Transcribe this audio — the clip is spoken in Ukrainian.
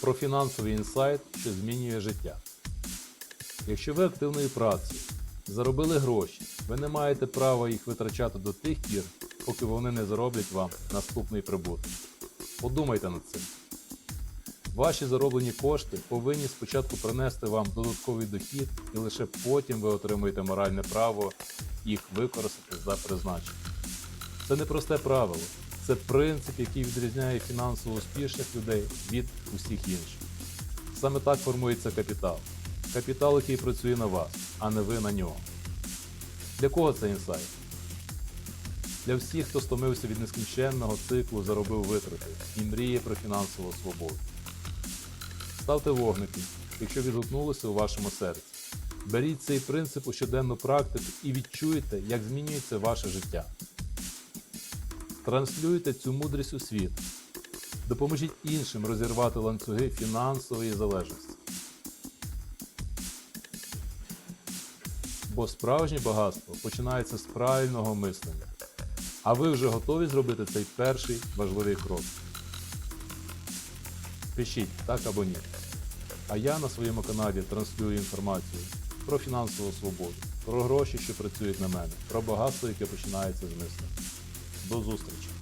про фінансовий інсайт, що змінює життя. Якщо ви активною працею заробили гроші, ви не маєте права їх витрачати до тих пір, поки вони не зароблять вам наступний прибуток. Подумайте над цим. Ваші зароблені кошти повинні спочатку принести вам додатковий дохід, і лише потім ви отримуєте моральне право їх використати за призначенням. Це не просте правило, це принцип, який відрізняє фінансово успішних людей від усіх інших. Саме так формується капітал. Капітал, який працює на вас, а не ви на нього. Для кого це інсайт? Для всіх, хто стомився від нескінченного циклу, заробив витрати і мріє про фінансову свободу. Ставте вогники, якщо відгукнулося у вашому серці. Беріть цей принцип у щоденну практику і відчуйте, як змінюється ваше життя. Транслюйте цю мудрість у світ. Допоможіть іншим розірвати ланцюги фінансової залежності. Бо справжнє багатство починається з правильного мислення. А ви вже готові зробити цей перший важливий крок. Пишіть так або ні. А я на своєму каналі транслюю інформацію про фінансову свободу, про гроші, що працюють на мене, про багатство, яке починається з мислення. До зустрічі!